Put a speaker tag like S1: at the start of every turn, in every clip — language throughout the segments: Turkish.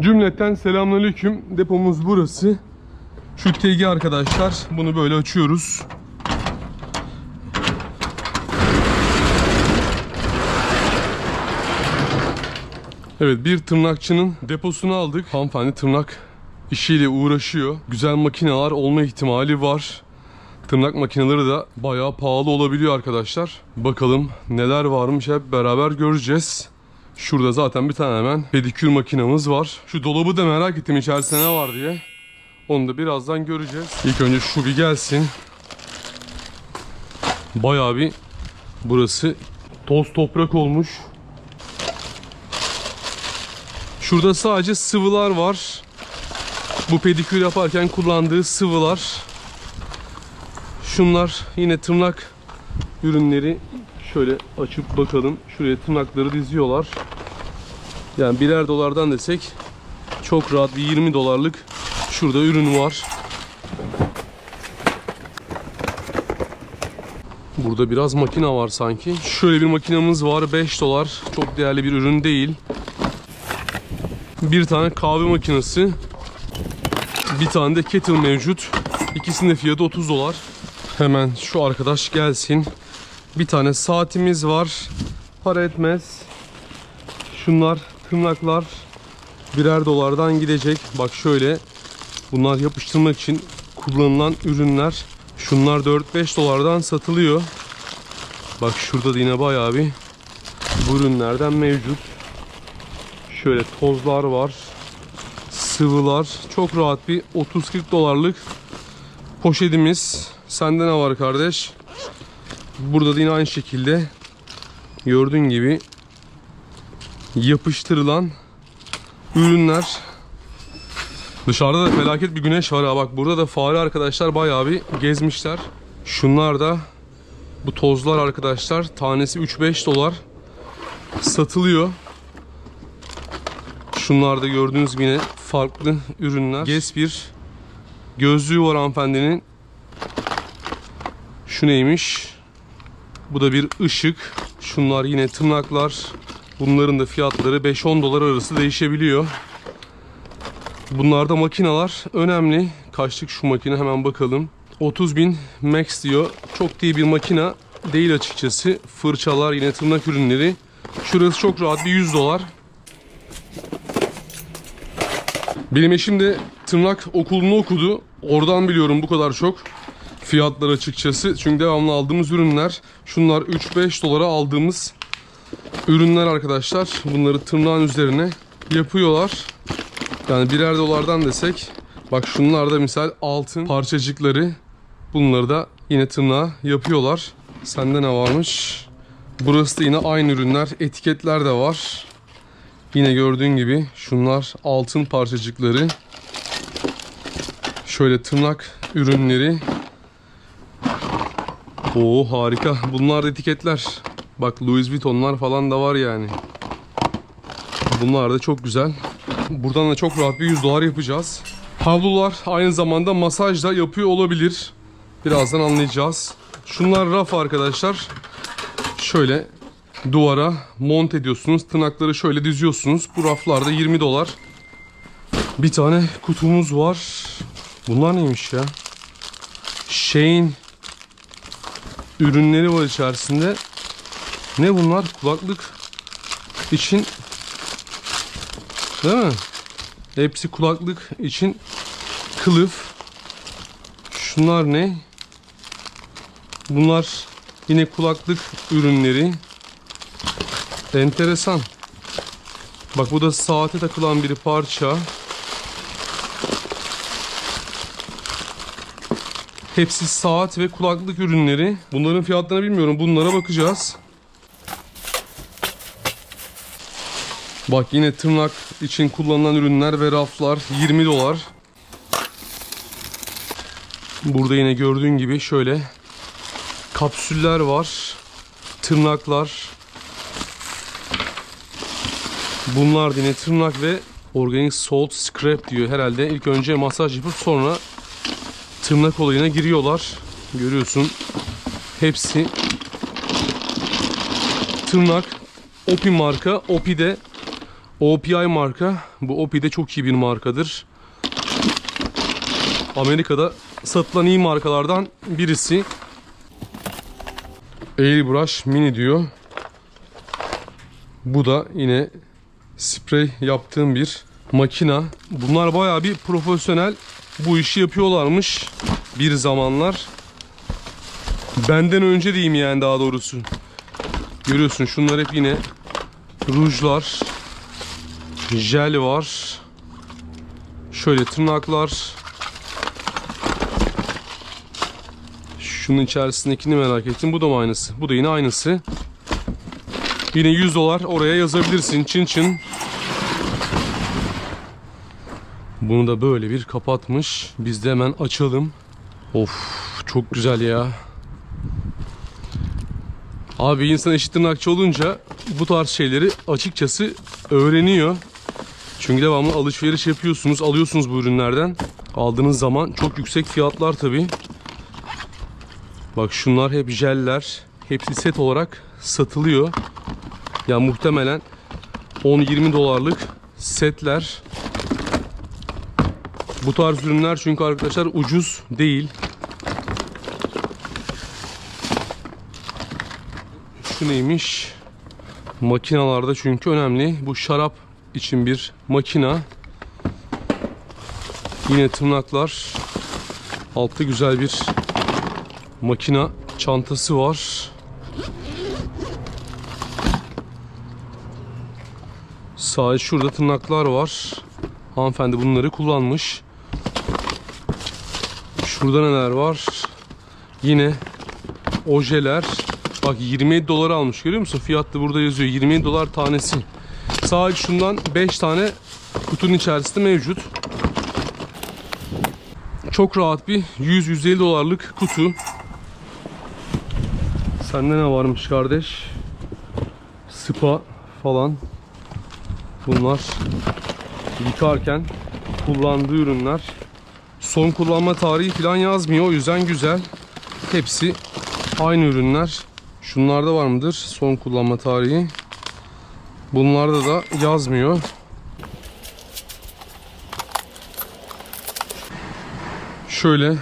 S1: Cümleten selamünaleyküm. Depomuz burası. Şu tegi arkadaşlar. Bunu böyle açıyoruz. Evet bir tırnakçının deposunu aldık. Hanımefendi tırnak işiyle uğraşıyor. Güzel makineler olma ihtimali var. Tırnak makineleri de bayağı pahalı olabiliyor arkadaşlar. Bakalım neler varmış hep beraber göreceğiz. Şurada zaten bir tane hemen pedikür makinamız var. Şu dolabı da merak ettim içerisinde ne var diye. Onu da birazdan göreceğiz. İlk önce şu bir gelsin. Bayağı bir burası toz toprak olmuş. Şurada sadece sıvılar var. Bu pedikür yaparken kullandığı sıvılar. Şunlar yine tırnak ürünleri. Şöyle açıp bakalım. Şuraya tırnakları diziyorlar. Yani birer dolardan desek çok rahat bir 20 dolarlık şurada ürün var. Burada biraz makine var sanki. Şöyle bir makinamız var 5 dolar. Çok değerli bir ürün değil. Bir tane kahve makinesi. Bir tane de kettle mevcut. İkisinin de fiyatı 30 dolar. Hemen şu arkadaş gelsin. Bir tane saatimiz var. Para etmez. Şunlar tırnaklar birer dolardan gidecek. Bak şöyle bunlar yapıştırmak için kullanılan ürünler. Şunlar 4-5 dolardan satılıyor. Bak şurada da yine bayağı bir bu ürünlerden mevcut. Şöyle tozlar var. Sıvılar. Çok rahat bir 30-40 dolarlık poşetimiz. Sende ne var kardeş? Burada da yine aynı şekilde gördüğün gibi yapıştırılan ürünler. Dışarıda da felaket bir güneş var ha bak burada da fare arkadaşlar bayağı bir gezmişler. Şunlar da bu tozlar arkadaşlar tanesi 3-5 dolar satılıyor. Şunlar da gördüğünüz gibi yine farklı ürünler. Gez bir gözlüğü var hanımefendinin. Şu neymiş? Bu da bir ışık. Şunlar yine tırnaklar. Bunların da fiyatları 5-10 dolar arası değişebiliyor. Bunlar da makineler önemli. Kaçlık şu makine hemen bakalım. 30.000 max diyor. Çok iyi bir makine değil açıkçası. Fırçalar yine tırnak ürünleri. Şurası çok rahat bir 100 dolar. Benim eşim de tırnak okulunu okudu. Oradan biliyorum bu kadar çok fiyatlar açıkçası. Çünkü devamlı aldığımız ürünler. Şunlar 3-5 dolara aldığımız ürünler arkadaşlar. Bunları tırnağın üzerine yapıyorlar. Yani birer dolardan desek. Bak şunlar da misal altın parçacıkları. Bunları da yine tırnağa yapıyorlar. Sende ne varmış? Burası da yine aynı ürünler. Etiketler de var. Yine gördüğün gibi şunlar altın parçacıkları. Şöyle tırnak ürünleri. Oo harika. Bunlar da etiketler. Bak Louis Vuitton'lar falan da var yani. Bunlar da çok güzel. Buradan da çok rahat bir 100 dolar yapacağız. Havlular aynı zamanda masaj da yapıyor olabilir. Birazdan anlayacağız. Şunlar raf arkadaşlar. Şöyle duvara mont ediyorsunuz. Tırnakları şöyle diziyorsunuz. Bu raflarda 20 dolar. Bir tane kutumuz var. Bunlar neymiş ya? Şeyin ürünleri var içerisinde. Ne bunlar? Kulaklık için değil mi? Hepsi kulaklık için kılıf. Şunlar ne? Bunlar yine kulaklık ürünleri. Enteresan. Bak bu da saate takılan bir parça. Hepsi saat ve kulaklık ürünleri. Bunların fiyatlarını bilmiyorum. Bunlara bakacağız. Bak yine tırnak için kullanılan ürünler ve raflar 20 dolar. Burada yine gördüğün gibi şöyle kapsüller var. Tırnaklar. Bunlar yine tırnak ve organic salt scrap diyor. Herhalde ilk önce masaj yapıp sonra tırnak olayına giriyorlar. Görüyorsun. Hepsi tırnak. Opi marka. Opi de OPI marka. Bu OPI de çok iyi bir markadır. Amerika'da satılan iyi markalardan birisi. Airbrush Mini diyor. Bu da yine sprey yaptığım bir makina. Bunlar bayağı bir profesyonel bu işi yapıyorlarmış bir zamanlar. Benden önce diyeyim yani daha doğrusu. Görüyorsun şunlar hep yine rujlar, jel var. Şöyle tırnaklar. Şunun içerisindekini merak ettim. Bu da mı aynısı? Bu da yine aynısı. Yine 100 dolar oraya yazabilirsin. Çin çin. Bunu da böyle bir kapatmış. Biz de hemen açalım. Of çok güzel ya. Abi insan eşit tırnakçı olunca bu tarz şeyleri açıkçası öğreniyor. Çünkü devamlı alışveriş yapıyorsunuz, alıyorsunuz bu ürünlerden. Aldığınız zaman çok yüksek fiyatlar tabi. Bak şunlar hep jeller. Hepsi set olarak satılıyor. Ya muhtemelen 10-20 dolarlık setler. Bu tarz ürünler çünkü arkadaşlar ucuz değil. Şu neymiş? Makinalarda çünkü önemli. Bu şarap için bir makina. Yine tırnaklar. Altta güzel bir makina çantası var. Sadece şurada tırnaklar var. Hanımefendi bunları kullanmış. Şurada neler var? Yine ojeler. Bak 27 dolar almış görüyor musun? Fiyat da burada yazıyor. 27 dolar tanesi. Sadece şundan 5 tane kutunun içerisinde mevcut. Çok rahat bir 100-150 dolarlık kutu. Sende ne varmış kardeş? Spa falan. Bunlar yıkarken kullandığı ürünler. Son kullanma tarihi falan yazmıyor. O yüzden güzel. Hepsi aynı ürünler. Şunlarda var mıdır son kullanma tarihi? Bunlarda da yazmıyor. Şöyle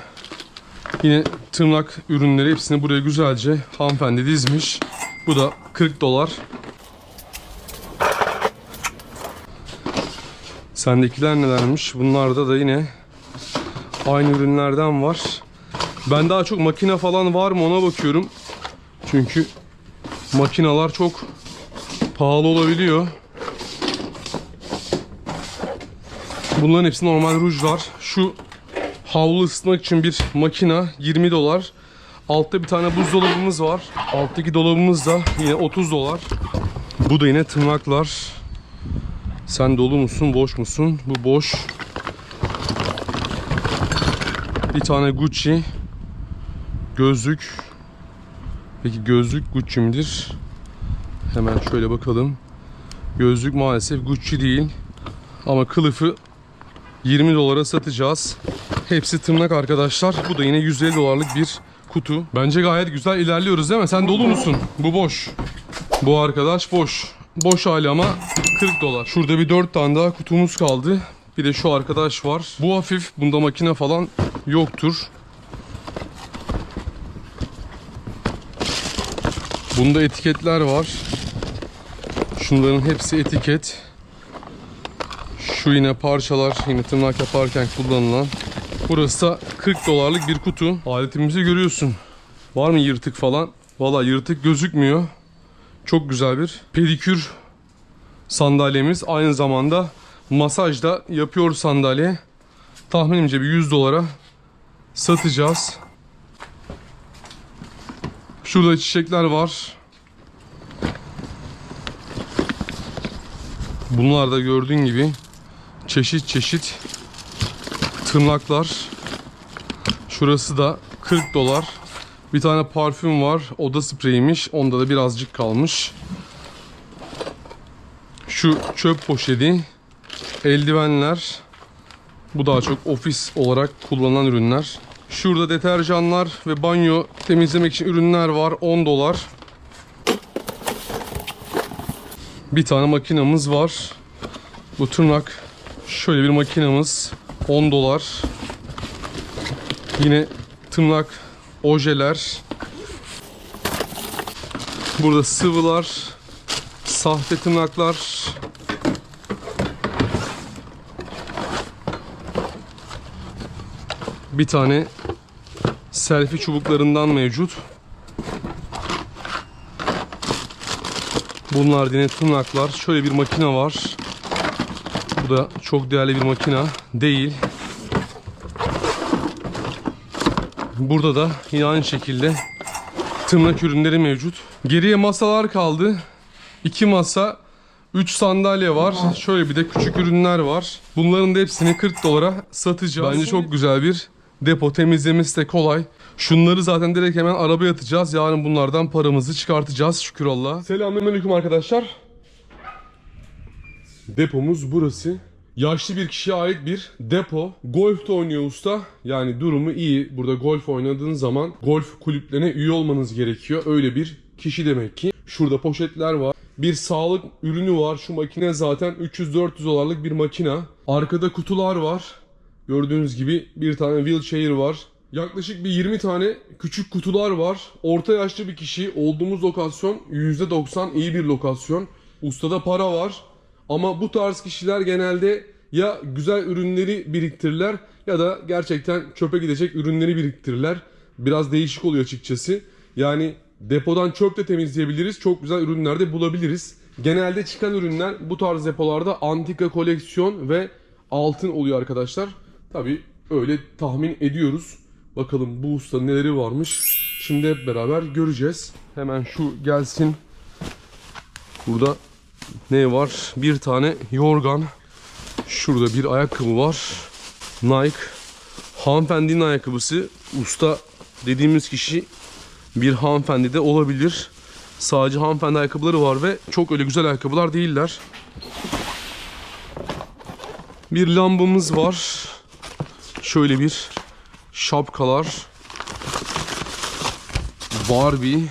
S1: yine tırnak ürünleri hepsini buraya güzelce hanımefendi dizmiş. Bu da 40 dolar. Sendekiler nelermiş? Bunlarda da yine aynı ürünlerden var. Ben daha çok makine falan var mı ona bakıyorum. Çünkü makinalar çok pahalı olabiliyor. Bunların hepsi normal rujlar. Şu havlu ısıtmak için bir makina 20 dolar. Altta bir tane buzdolabımız var. Alttaki dolabımız da yine 30 dolar. Bu da yine tırnaklar. Sen dolu musun, boş musun? Bu boş. Bir tane Gucci gözlük. Peki gözlük Gucci midir? Hemen şöyle bakalım. Gözlük maalesef Gucci değil. Ama kılıfı 20 dolara satacağız. Hepsi tırnak arkadaşlar. Bu da yine 150 dolarlık bir kutu. Bence gayet güzel ilerliyoruz değil mi? Sen dolu musun? Bu boş. Bu arkadaş boş. Boş hali ama 40 dolar. Şurada bir 4 tane daha kutumuz kaldı. Bir de şu arkadaş var. Bu hafif. Bunda makine falan yoktur. Bunda etiketler var. Şunların hepsi etiket. Şu yine parçalar yine tırnak yaparken kullanılan. Burası da 40 dolarlık bir kutu. Aletimizi görüyorsun. Var mı yırtık falan? Valla yırtık gözükmüyor. Çok güzel bir pedikür sandalyemiz. Aynı zamanda masaj da yapıyor sandalye. Tahminimce bir 100 dolara satacağız. Şurada çiçekler var. Bunlar da gördüğün gibi çeşit çeşit tırnaklar. Şurası da 40 dolar. Bir tane parfüm var. Oda spreyiymiş. Onda da birazcık kalmış. Şu çöp poşeti. Eldivenler. Bu daha çok ofis olarak kullanılan ürünler. Şurada deterjanlar ve banyo temizlemek için ürünler var. 10 dolar. Bir tane makinamız var. Bu tırnak şöyle bir makinamız 10 dolar. Yine tırnak ojeler. Burada sıvılar, sahte tırnaklar. Bir tane selfie çubuklarından mevcut. Bunlar yine tırnaklar. Şöyle bir makine var. Bu da çok değerli bir makina değil. Burada da yine aynı şekilde tırnak ürünleri mevcut. Geriye masalar kaldı. İki masa, 3 sandalye var. Şöyle bir de küçük ürünler var. Bunların da hepsini 40 dolara satacağız. Bence çok güzel bir depo. Temizlemesi de kolay. Şunları zaten direkt hemen arabaya atacağız. Yarın bunlardan paramızı çıkartacağız şükür Allah'a. Selamünaleyküm arkadaşlar. Depomuz burası. Yaşlı bir kişiye ait bir depo. Golf de oynuyor usta. Yani durumu iyi. Burada golf oynadığın zaman golf kulüplerine üye olmanız gerekiyor. Öyle bir kişi demek ki. Şurada poşetler var. Bir sağlık ürünü var. Şu makine zaten 300-400 dolarlık bir makina. Arkada kutular var. Gördüğünüz gibi bir tane wheelchair var. Yaklaşık bir 20 tane küçük kutular var. Orta yaşlı bir kişi. Olduğumuz lokasyon %90 iyi bir lokasyon. Ustada para var. Ama bu tarz kişiler genelde ya güzel ürünleri biriktirirler ya da gerçekten çöpe gidecek ürünleri biriktirirler. Biraz değişik oluyor açıkçası. Yani depodan çöp de temizleyebiliriz. Çok güzel ürünler de bulabiliriz. Genelde çıkan ürünler bu tarz depolarda antika koleksiyon ve altın oluyor arkadaşlar. Tabi öyle tahmin ediyoruz. Bakalım bu usta neleri varmış. Şimdi hep beraber göreceğiz. Hemen şu gelsin. Burada ne var? Bir tane yorgan. Şurada bir ayakkabı var. Nike. Hanımefendinin ayakkabısı. Usta dediğimiz kişi bir hanımefendi de olabilir. Sadece hanımefendi ayakkabıları var ve çok öyle güzel ayakkabılar değiller. Bir lambamız var. Şöyle bir şapkalar. Barbie.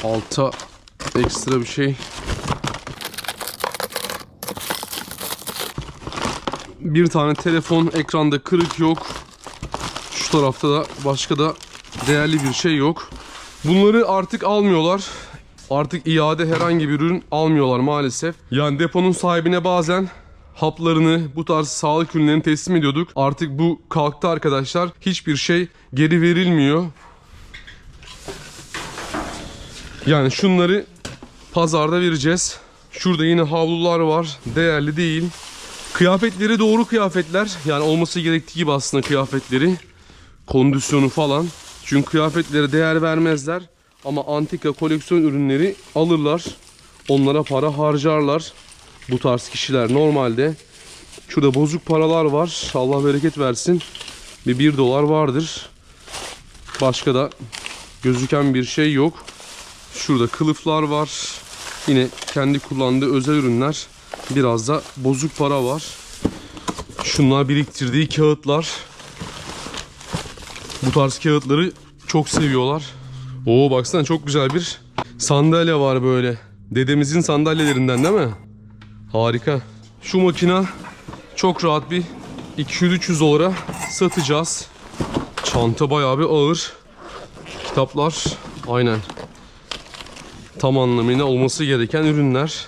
S1: Şu alta ekstra bir şey. Bir tane telefon ekranda kırık yok. Şu tarafta da başka da değerli bir şey yok. Bunları artık almıyorlar. Artık iade herhangi bir ürün almıyorlar maalesef. Yani deponun sahibine bazen haplarını, bu tarz sağlık ürünlerini teslim ediyorduk. Artık bu kalktı arkadaşlar. Hiçbir şey geri verilmiyor. Yani şunları pazarda vereceğiz. Şurada yine havlular var. Değerli değil. Kıyafetleri doğru kıyafetler. Yani olması gerektiği gibi aslında kıyafetleri. Kondisyonu falan. Çünkü kıyafetlere değer vermezler. Ama antika koleksiyon ürünleri alırlar. Onlara para harcarlar. Bu tarz kişiler normalde. Şurada bozuk paralar var. Allah bereket versin. Bir 1 dolar vardır. Başka da gözüken bir şey yok. Şurada kılıflar var. Yine kendi kullandığı özel ürünler. Biraz da bozuk para var. Şunlar biriktirdiği kağıtlar. Bu tarz kağıtları çok seviyorlar. Oo baksana çok güzel bir sandalye var böyle. Dedemizin sandalyelerinden değil mi? Harika. Şu makina çok rahat bir 200-300 dolara satacağız. Çanta bayağı bir ağır. Kitaplar aynen tam anlamıyla olması gereken ürünler.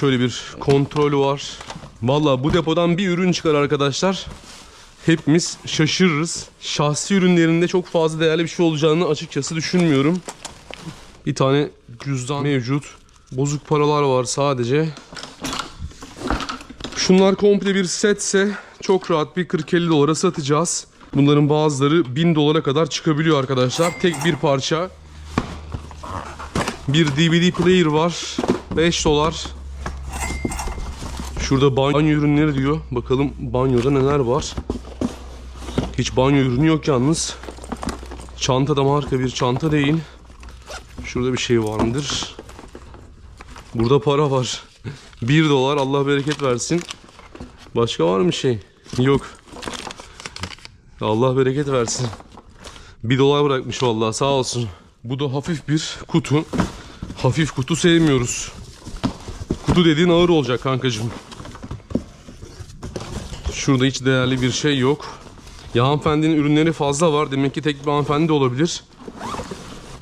S1: Şöyle bir kontrolü var. Valla bu depodan bir ürün çıkar arkadaşlar. Hepimiz şaşırırız. Şahsi ürünlerinde çok fazla değerli bir şey olacağını açıkçası düşünmüyorum. Bir tane cüzdan mevcut. Bozuk paralar var sadece. Şunlar komple bir setse çok rahat bir 40-50 dolara satacağız. Bunların bazıları 1000 dolara kadar çıkabiliyor arkadaşlar. Tek bir parça. Bir DVD player var. 5 dolar. Şurada banyo ürünleri diyor. Bakalım banyoda neler var. Hiç banyo ürünü yok yalnız. Çanta da marka bir çanta değil. Şurada bir şey var mıdır? Burada para var. 1 dolar Allah bereket versin. Başka var mı şey? Yok. Allah bereket versin. 1 dolar bırakmış vallahi sağ olsun. Bu da hafif bir kutu. Hafif kutu sevmiyoruz. Kutu dediğin ağır olacak kankacığım. Şurada hiç değerli bir şey yok. Ya hanımefendinin ürünleri fazla var. Demek ki tek bir hanımefendi de olabilir.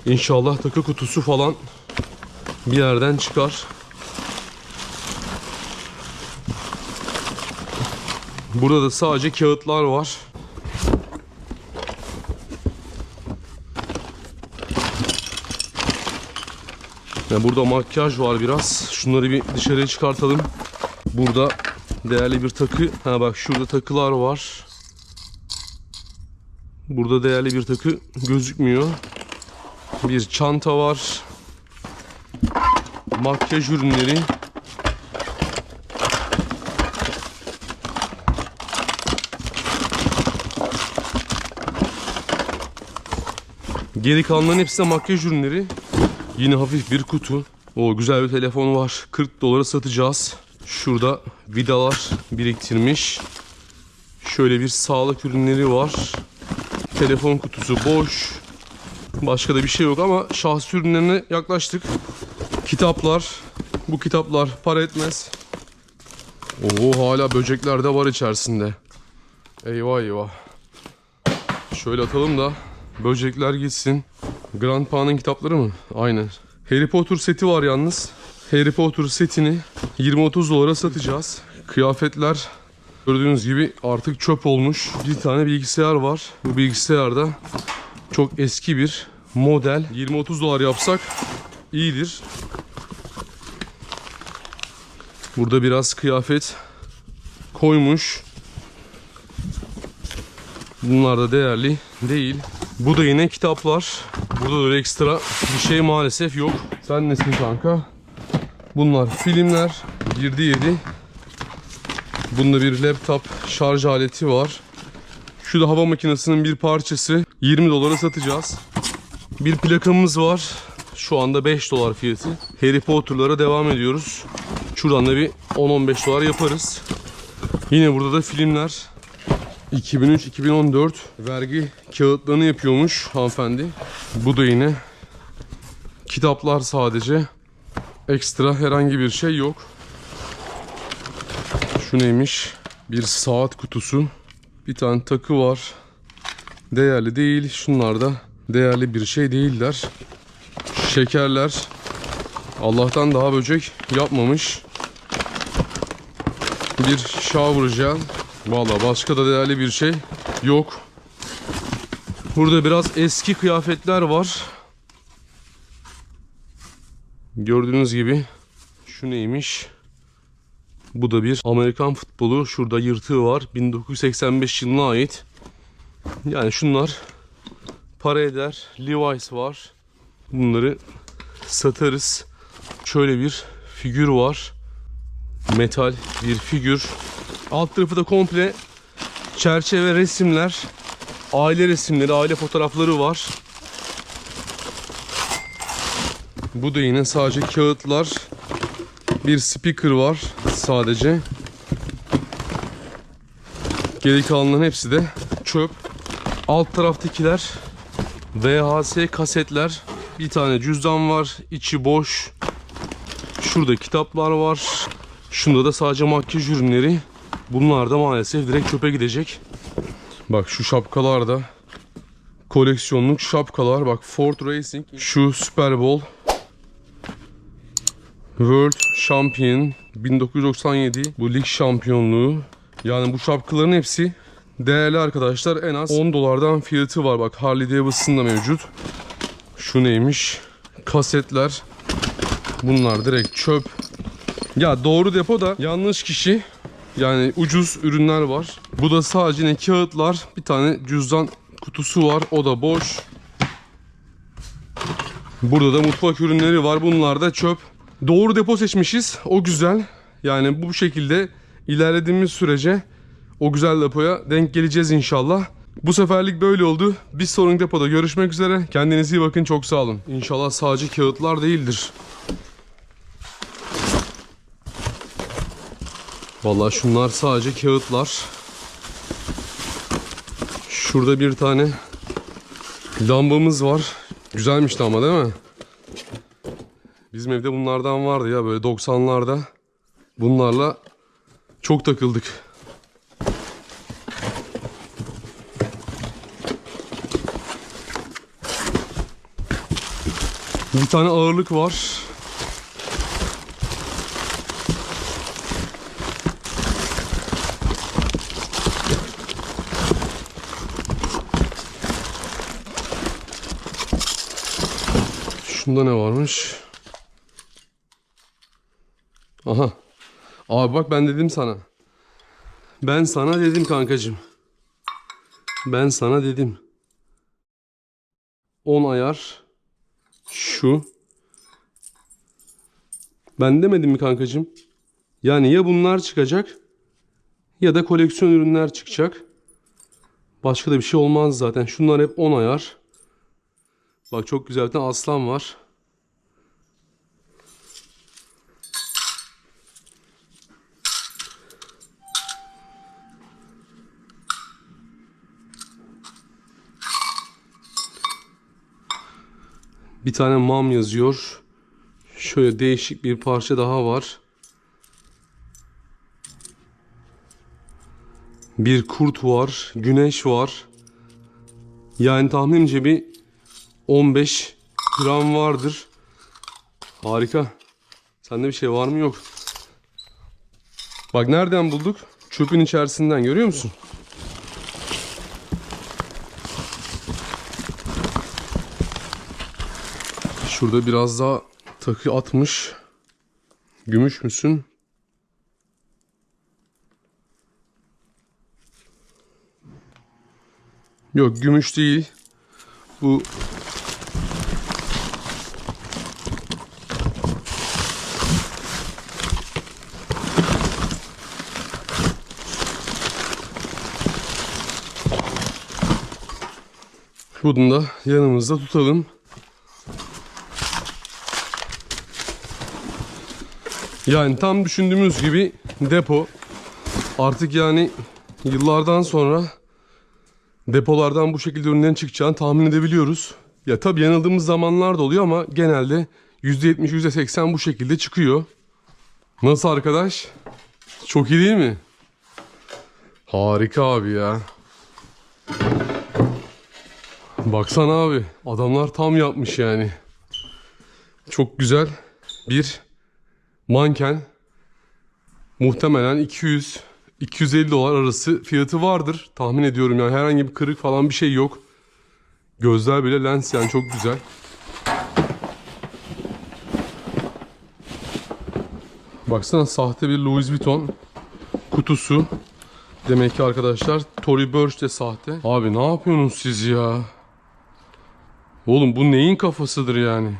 S1: İnşallah takı kutusu falan bir yerden çıkar. Burada da sadece kağıtlar var. Ya burada makyaj var biraz. Şunları bir dışarıya çıkartalım. Burada değerli bir takı. Ha bak şurada takılar var. Burada değerli bir takı gözükmüyor. Bir çanta var. Makyaj ürünleri. Geri kalanların hepsi de makyaj ürünleri. Yine hafif bir kutu. O güzel bir telefon var. 40 dolara satacağız. Şurada vidalar biriktirmiş. Şöyle bir sağlık ürünleri var. Telefon kutusu boş. Başka da bir şey yok ama şahsi ürünlerine yaklaştık. Kitaplar. Bu kitaplar para etmez. Oo hala böcekler de var içerisinde. Eyvah eyvah. Şöyle atalım da böcekler gitsin. Grandpa'nın kitapları mı? Aynen. Harry Potter seti var yalnız. Harry Potter setini 20-30 dolara satacağız. Kıyafetler gördüğünüz gibi artık çöp olmuş. Bir tane bilgisayar var. Bu bilgisayarda çok eski bir model. 20-30 dolar yapsak iyidir. Burada biraz kıyafet koymuş. Bunlar da değerli değil. Bu da yine kitaplar. Burada öyle ekstra bir şey maalesef yok. Sen nesin kanka? Bunlar filmler. Girdi yedi. Bunda bir laptop şarj aleti var. Şu da hava makinesinin bir parçası. 20 dolara satacağız. Bir plakamız var. Şu anda 5 dolar fiyatı. Harry Potter'lara devam ediyoruz. Şuradan da bir 10-15 dolar yaparız. Yine burada da filmler. 2003-2014 vergi kağıtlarını yapıyormuş hanımefendi. Bu da yine kitaplar sadece. Ekstra herhangi bir şey yok. Şu neymiş? Bir saat kutusu. Bir tane takı var. Değerli değil. Şunlar da değerli bir şey değiller. Şekerler. Allah'tan daha böcek yapmamış. Bir shower gel. Valla başka da değerli bir şey yok. Burada biraz eski kıyafetler var. Gördüğünüz gibi şu neymiş? Bu da bir Amerikan futbolu. Şurada yırtığı var. 1985 yılına ait. Yani şunlar para eder. Levi's var. Bunları satarız. Şöyle bir figür var. Metal bir figür. Alt tarafı da komple çerçeve resimler. Aile resimleri, aile fotoğrafları var. Bu da yine sadece kağıtlar. Bir speaker var sadece. Geri kalanların hepsi de çöp. Alt taraftakiler VHS kasetler. Bir tane cüzdan var. içi boş. Şurada kitaplar var. Şunda da sadece makyaj ürünleri. Bunlar da maalesef direkt çöpe gidecek. Bak şu şapkalar da koleksiyonluk şapkalar. Bak Ford Racing. Şu Super Bowl. World Champion 1997. Bu lig şampiyonluğu. Yani bu şapkaların hepsi değerli arkadaşlar. En az 10 dolardan fiyatı var. Bak Harley Davidson da mevcut. Şu neymiş? Kasetler. Bunlar direkt çöp. Ya doğru depo da yanlış kişi. Yani ucuz ürünler var. Bu da sadece ne kağıtlar. Bir tane cüzdan kutusu var. O da boş. Burada da mutfak ürünleri var. Bunlar da çöp. Doğru depo seçmişiz. O güzel. Yani bu şekilde ilerlediğimiz sürece o güzel depoya denk geleceğiz inşallah. Bu seferlik böyle oldu. Bir sonraki depoda görüşmek üzere. Kendinize iyi bakın. Çok sağ olun. İnşallah sadece kağıtlar değildir. Vallahi şunlar sadece kağıtlar. Şurada bir tane lambamız var. Güzelmişti ama değil mi? Bizim evde bunlardan vardı ya böyle 90'larda. Bunlarla çok takıldık. Bir tane ağırlık var. Şunda ne varmış? Aha. Abi bak ben dedim sana. Ben sana dedim kankacım. Ben sana dedim. 10 ayar. Şu. Ben demedim mi kankacım? Yani ya bunlar çıkacak ya da koleksiyon ürünler çıkacak. Başka da bir şey olmaz zaten. Şunlar hep 10 ayar. Bak çok güzel bir aslan var. Bir tane mam yazıyor. Şöyle değişik bir parça daha var. Bir kurt var. Güneş var. Yani tahminimce bir 15 gram vardır. Harika. Sende bir şey var mı yok. Bak nereden bulduk? Çöpün içerisinden görüyor musun? Şurada biraz daha takı atmış. Gümüş müsün? Yok gümüş değil. Bu Bunu da yanımızda tutalım. Yani tam düşündüğümüz gibi depo. Artık yani yıllardan sonra depolardan bu şekilde ürünlerin çıkacağını tahmin edebiliyoruz. Ya tabii yanıldığımız zamanlar da oluyor ama genelde %70 %80 bu şekilde çıkıyor. Nasıl arkadaş? Çok iyi değil mi? Harika abi ya. Baksana abi adamlar tam yapmış yani. Çok güzel bir manken. Muhtemelen 200 250 dolar arası fiyatı vardır. Tahmin ediyorum yani herhangi bir kırık falan bir şey yok. Gözler bile lens yani çok güzel. Baksana sahte bir Louis Vuitton kutusu. Demek ki arkadaşlar Tory Burch de sahte. Abi ne yapıyorsunuz siz ya? Oğlum bu neyin kafasıdır yani?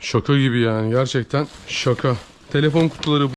S1: Şaka gibi yani gerçekten şaka. Telefon kutuları